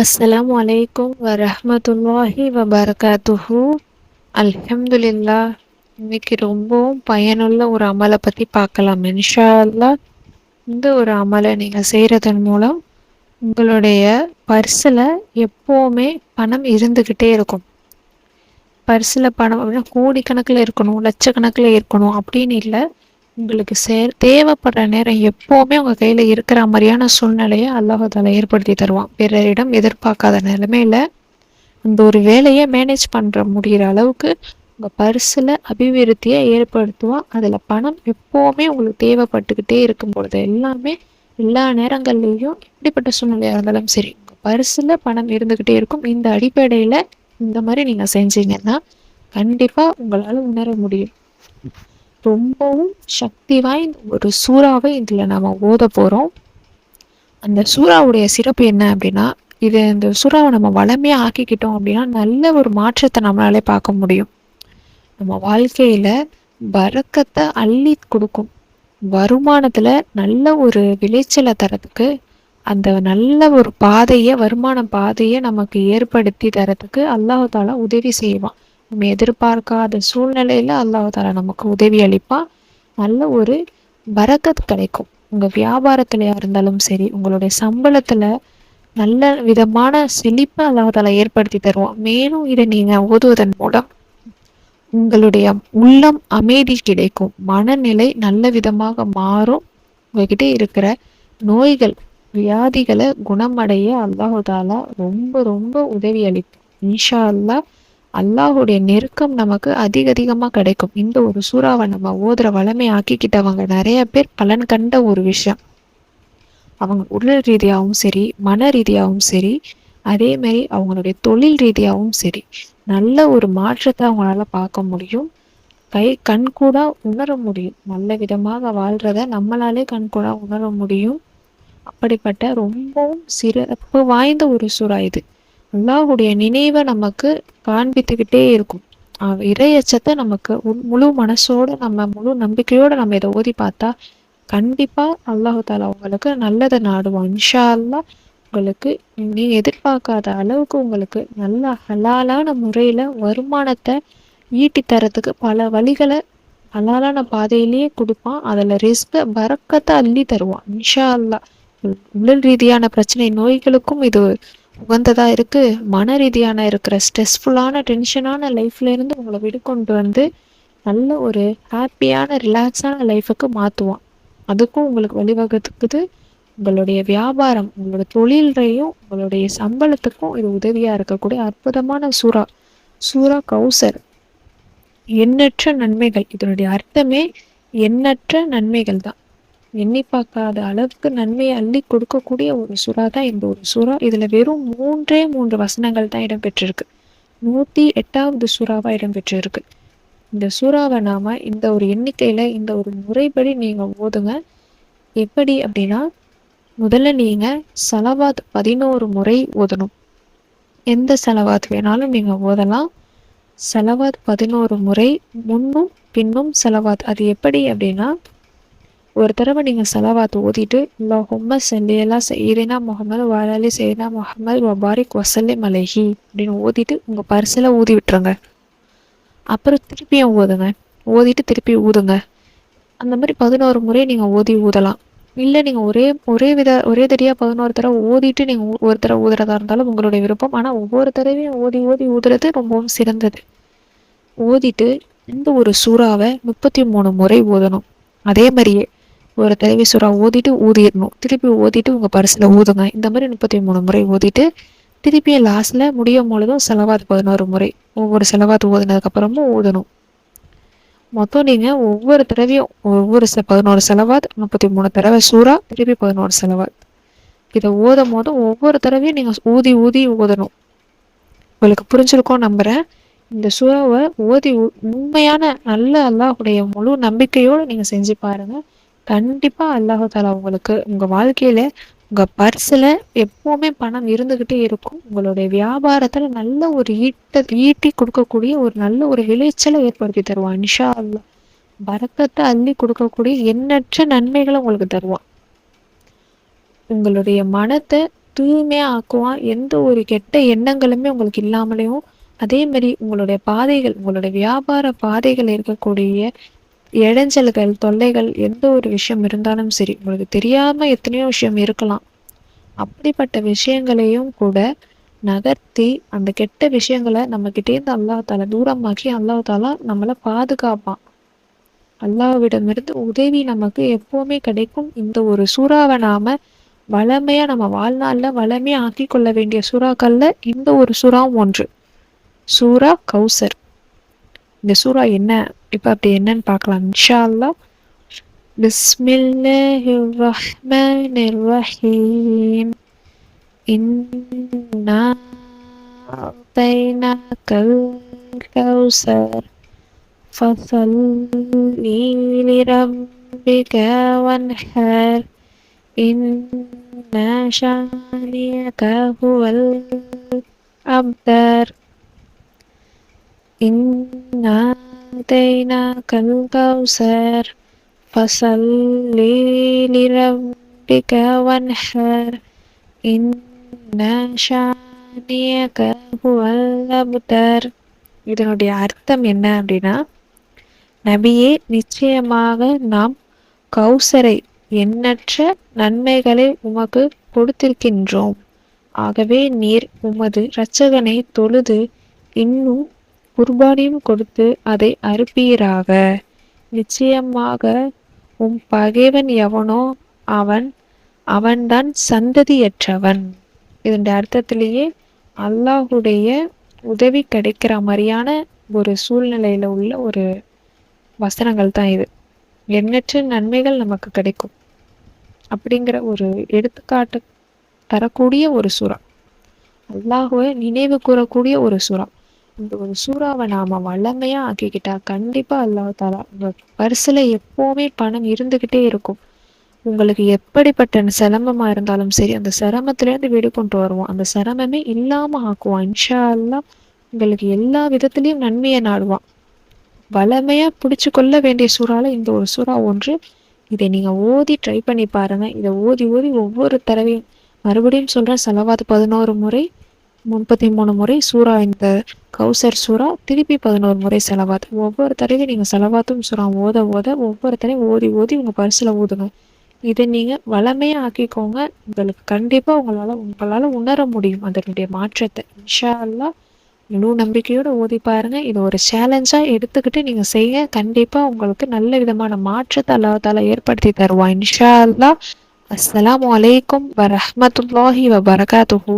அஸ்லாம் அலைக்கும் வரமத்துல்லாஹி வபர்காத்துஹு அல்ஹம்துலில்லா இன்னைக்கு ரொம்பவும் பயனுள்ள ஒரு அமலை பற்றி பார்க்கலாம். இன்ஷா இந்த ஒரு அமலை நீங்கள் செய்கிறதன் மூலம் உங்களுடைய பர்ஸில் எப்போவுமே பணம் இருந்துக்கிட்டே இருக்கும். பர்ஸில் பணம் அப்படின்னா கோடிக்கணக்கில் இருக்கணும் லட்சக்கணக்கில் இருக்கணும் அப்படின்னு இல்லை. உங்களுக்கு சே தேவைப்படுற நேரம் எப்போவுமே உங்கள் கையில் இருக்கிற மாதிரியான சூழ்நிலையை அல்லாஹால ஏற்படுத்தி தருவான். பிறரிடம் எதிர்பார்க்காத நிலைமையில் அந்த ஒரு வேலையை மேனேஜ் பண்ணுற முடிகிற அளவுக்கு உங்கள் பர்ஸில் அபிவிருத்தியை ஏற்படுத்துவான். அதில் பணம் எப்போவுமே உங்களுக்கு தேவைப்பட்டுக்கிட்டே இருக்கும் பொழுது எல்லாமே எல்லா நேரங்கள்லேயும் எப்படிப்பட்ட சூழ்நிலையாக இருந்தாலும் சரி உங்கள் பர்ஸில் பணம் இருந்துக்கிட்டே இருக்கும். இந்த அடிப்படையில் இந்த மாதிரி நீங்கள் செஞ்சீங்கன்னா கண்டிப்பாக உங்களால் உணர முடியும். ரொம்பவும் சக்தி வாய்ந்த ஒரு சூறாவை இதில் நம்ம ஓத போகிறோம் அந்த சூறாவுடைய சிறப்பு என்ன அப்படின்னா இது இந்த சூறாவை நம்ம வளமையாக ஆக்கிக்கிட்டோம் அப்படின்னா நல்ல ஒரு மாற்றத்தை நம்மளாலே பார்க்க முடியும். நம்ம வாழ்க்கையில் வரக்கத்தை அள்ளி கொடுக்கும். வருமானத்தில் நல்ல ஒரு விளைச்சலை தரத்துக்கு அந்த நல்ல ஒரு பாதையை வருமான பாதையை நமக்கு ஏற்படுத்தி தரத்துக்கு அல்லாஹால உதவி செய்வான். நம்ம எதிர்பார்க்காத சூழ்நிலையில் அல்லாஹால நமக்கு உதவி அளிப்பான் நல்ல ஒரு பறக்கத் கிடைக்கும். உங்கள் வியாபாரத்திலையா இருந்தாலும் சரி உங்களுடைய சம்பளத்தில் நல்ல விதமான செழிப்பை அல்லாஹால ஏற்படுத்தி தருவான். மேலும் இதை நீங்கள் ஓதுவதன் மூலம் உங்களுடைய உள்ளம் அமைதி கிடைக்கும். மனநிலை நல்ல விதமாக மாறும். உங்ககிட்ட இருக்கிற நோய்கள் வியாதிகளை குணமடைய அல்லாஹாலா ரொம்ப ரொம்ப உதவி அளிக்கும். இன்ஷா அல்லா அல்லாஹுடைய நெருக்கம் நமக்கு அதிக அதிகமாக கிடைக்கும். இந்த ஒரு சூறாவை நம்ம ஓதுற வளமை ஆக்கிக்கிட்டவங்க நிறைய பேர் பலன் கண்ட ஒரு விஷயம். அவங்க உடல் ரீதியாகவும் சரி மன ரீதியாகவும் சரி அதே மாதிரி அவங்களுடைய தொழில் ரீதியாகவும் சரி நல்ல ஒரு மாற்றத்தை அவங்களால பார்க்க முடியும். கை கண்கூடா உணர முடியும். நல்ல விதமாக வாழ்றத நம்மளாலே கண்கூடா உணர முடியும். அப்படிப்பட்ட ரொம்பவும் சிறப்பு வாய்ந்த ஒரு சுறா இது. அல்லாஹுடைய நினைவை நமக்கு காண்பித்துக்கிட்டே இருக்கும். இறையச்சத்தை நமக்கு முழு மனசோட நம்ம முழு நம்பிக்கையோட நம்ம இதை ஓதி பார்த்தா கண்டிப்பா அல்லாஹு தாலா உங்களுக்கு நல்லதை நாடுவான். இன்ஷா அல்லா உங்களுக்கு நீங்க எதிர்பார்க்காத அளவுக்கு உங்களுக்கு நல்ல ஹலாலான முறையில வருமானத்தை ஈட்டி தரத்துக்கு பல வழிகளை ஹலாலான பாதையிலேயே கொடுப்பான். அதுல ரிஸ்க பறக்கத்தை அள்ளி தருவான். இன்ஷா அல்லா உடல் ரீதியான பிரச்சனை நோய்களுக்கும் இது உகந்ததாக இருக்கு மன ரீதியான இருக்கிற ஸ்ட்ரெஸ்ஃபுல்லான டென்ஷனான லைஃப்லேருந்து உங்களை விடுக்கொண்டு வந்து நல்ல ஒரு ஹாப்பியான ரிலாக்ஸான லைஃபுக்கு மாற்றுவான் அதுக்கும் உங்களுக்கு வழிவகுத்துக்குது உங்களுடைய வியாபாரம் உங்களோட தொழிலையும் உங்களுடைய சம்பளத்துக்கும் இது உதவியாக இருக்கக்கூடிய அற்புதமான சூறா சூறா கௌசர். எண்ணற்ற நன்மைகள். இதனுடைய அர்த்தமே எண்ணற்ற நன்மைகள் தான் எண்ணி பார்க்காத அளவுக்கு நன்மையை அள்ளி கொடுக்கக்கூடிய ஒரு சுறா தான் இந்த ஒரு சுறா. இதுல வெறும் மூன்றே மூன்று வசனங்கள் தான் இடம்பெற்றிருக்கு. நூற்றி எட்டாவது சுறாவாக இடம்பெற்றிருக்கு. இந்த சூறாவை நாம இந்த ஒரு எண்ணிக்கையில இந்த ஒரு முறைப்படி நீங்க ஓதுங்க. எப்படி அப்படின்னா முதல்ல நீங்க செலவாத் பதினோரு முறை ஓதணும். எந்த செலவாத் வேணாலும் நீங்க ஓதலாம். செலவாத் பதினோரு முறை முன்னும் பின்னும் செலவாத். அது எப்படி அப்படின்னா ஒரு தடவை நீங்கள் செலவாத்து ஓதிட்டு ஹொம்ம செல்லியெல்லாம் செய்யினா முகமது வாழாலி செய்யினா முகமது வபாரிக் வசல்லி மலைஹி அப்படின்னு ஓதிட்டு உங்கள் பரிசில் ஊதி விட்டுருங்க. அப்புறம் திருப்பியும் ஊதுங்க. ஓதிட்டு திருப்பி ஊதுங்க. அந்த மாதிரி பதினோரு முறை நீங்கள் ஓதி ஊதலாம். இல்லை நீங்கள் ஒரே ஒரே வித ஒரே தடியாக பதினோரு தடவை ஓதிட்டு நீங்கள் ஒரு தடவை ஊதுறதா இருந்தாலும் உங்களுடைய விருப்பம். ஆனால் ஒவ்வொரு தடவையும் ஓதி ஓதி ஊதுறது ரொம்பவும் சிறந்தது. ஓதிட்டு இந்த ஒரு சூறாவை முப்பத்தி மூணு முறை ஓதணும் அதே மாதிரியே ஒரு தடவை சுறா ஓதிட்டு ஊதிடணும். திருப்பி ஓதிட்டு உங்கள் பரிசில் ஊதுங்க. இந்த மாதிரி முப்பத்தி மூணு முறை ஓதிட்டு திருப்பியும் லாஸ்ட்டில் முடியும் பொழுதும் செலவாது பதினோரு முறை. ஒவ்வொரு செலவாத்து ஓதுனதுக்கப்புறமும் ஊதணும். மொத்தம் நீங்கள் ஒவ்வொரு தடவையும் ஒவ்வொரு பதினோரு செலவாத் முப்பத்தி மூணு தடவை சூறா திருப்பி பதினோரு செலவாத். இதை ஓதும் போதும் ஒவ்வொரு தடவையும் நீங்கள் ஊதி ஊதி ஓதணும். உங்களுக்கு புரிஞ்சிருக்கோம் நம்புகிறேன் இந்த சூறாவை ஓதி உண்மையான நல்ல அல்லாஹுடைய முழு நம்பிக்கையோடு நீங்கள் செஞ்சு பாருங்கள் கண்டிப்பாக அல்லாஹு உங்களுக்கு உங்கள் வாழ்க்கையில் உங்கள் பர்ஸில் எப்போவுமே பணம் இருந்துக்கிட்டே இருக்கும். உங்களுடைய வியாபாரத்தில் நல்ல ஒரு ஈட்ட ஈட்டி கொடுக்கக்கூடிய ஒரு நல்ல ஒரு விளைச்சலை ஏற்படுத்தி தருவான் நிஷா அல்லா பறக்கத்தை அள்ளி கொடுக்கக்கூடிய எண்ணற்ற நன்மைகளை உங்களுக்கு தருவான். உங்களுடைய மனத்தை தூய்மையாக ஆக்குவான் எந்த ஒரு கெட்ட எண்ணங்களுமே உங்களுக்கு இல்லாமலேயும் அதே மாதிரி உங்களுடைய பாதைகள் உங்களுடைய வியாபார பாதைகள் இருக்கக்கூடிய இடைஞ்சல்கள் தொல்லைகள் எந்த ஒரு விஷயம் இருந்தாலும் சரி உங்களுக்கு தெரியாமல் எத்தனையோ விஷயம் இருக்கலாம். அப்படிப்பட்ட விஷயங்களையும் கூட நகர்த்தி அந்த கெட்ட விஷயங்களை நம்ம கிட்டேருந்து அல்லாஹால தூரமாக்கி அல்லாஹ் நம்மளை பாதுகாப்பான். அல்லாவிடமிருந்து உதவி நமக்கு எப்பவுமே கிடைக்கும். இந்த ஒரு சூறாவை நாம வளமையா நம்ம வாழ்நாளில் வளமையா ஆக்கி கொள்ள வேண்டிய சூறாக்கள்ல இந்த ஒரு சூறாவும் ஒன்று. சூரா கௌசர். இந்த சூறா என்ன? இப்போ அப்படி என்னன்னு பார்க்கலாம் இன்ஷா அல்லா பிஸ்மில்லாஹிர் ரஹ்மானிர் ரஹீம் இன்னா அத்தைனாக்கல் கௌசர் فصلي لربك وانحر إن شانئك هو الأبتر إنا آتيناك الكوثر فصل لربك وانحر إن شانئك هو الأبتر இதனுடைய அர்த்தம் என்ன அப்படின்னா நபியே நிச்சயமாக நாம் கௌசரை எண்ணற்ற நன்மைகளை உமக்கு கொடுத்திருக்கின்றோம் ஆகவே நீர் உமது இரட்சகனை தொழுது இன்னும் குர்பானியும் கொடுத்து அதை அறுப்பீராக. நிச்சயமாக உம் பகைவன் எவனோ அவன் அவன்தான் சந்ததியற்றவன். இதனுடைய அர்த்தத்திலேயே அல்லாஹுடைய உதவி கிடைக்கிற மாதிரியான ஒரு சூழ்நிலையில உள்ள ஒரு வசனங்கள் தான் இது. எண்ணற்ற நன்மைகள் நமக்கு கிடைக்கும். அப்படிங்கிற ஒரு எடுத்துக்காட்டு தரக்கூடிய ஒரு சுறா. அல்லாஹுவை நினைவு கூறக்கூடிய ஒரு சுறா. இந்த ஒரு சூறாவை நாம வல்லமையா ஆக்கிக்கிட்டா கண்டிப்பா அல்லாஹ் தாலா உங்க பரிசுல எப்பவுமே பணம் இருந்துகிட்டே இருக்கும். உங்களுக்கு எப்படிப்பட்ட சிரமமா இருந்தாலும் சரி அந்த சிரமத்திலேருந்து வீடு கொண்டு வருவோம் அந்த சிரமமே இல்லாம ஆக்குவான். இன்ஷா அல்லா உங்களுக்கு எல்லா விதத்திலையும் நன்மையை நாடுவான். வளமையாக பிடிச்சி கொள்ள வேண்டிய சூறால இந்த ஒரு சூறா ஒன்று. இதை நீங்கள் ஓதி ட்ரை பண்ணி பாருங்கள் இதை ஓதி ஓதி ஒவ்வொரு தடவையும் மறுபடியும் சொல்றேன். செலவாது பதினோரு முறை முப்பத்தி மூணு முறை சூறா இந்த கௌசர் சூறா திருப்பி பதினோரு முறை செலவாத் ஒவ்வொரு தடவையும் நீங்கள் செலவாத்தும் சூறா ஓத ஓத ஒவ்வொரு தடவையும் ஓதி ஓதி உங்கள் பரிசில் ஊதுங்க. இதை நீங்கள் வளமையாக ஆக்கிக்கோங்க. உங்களுக்கு கண்டிப்பாக உங்களால் உங்களால் உணர முடியும் அதனுடைய மாற்றத்தை. இன்ஷா அல்லா முழு நம்பிக்கையோடு ஓதி பாருங்கள் இது ஒரு சேலஞ்சாக எடுத்துக்கிட்டு நீங்கள் செய்ய கண்டிப்பாக உங்களுக்கு நல்ல விதமான மாற்றத்தை அல்லாத்தால ஏற்படுத்தி தருவான். இன்ஷா அல்லா அஸ்லாம் வலைக்கும் வரமத்துல்லாஹி வபரகாத்துஹூ.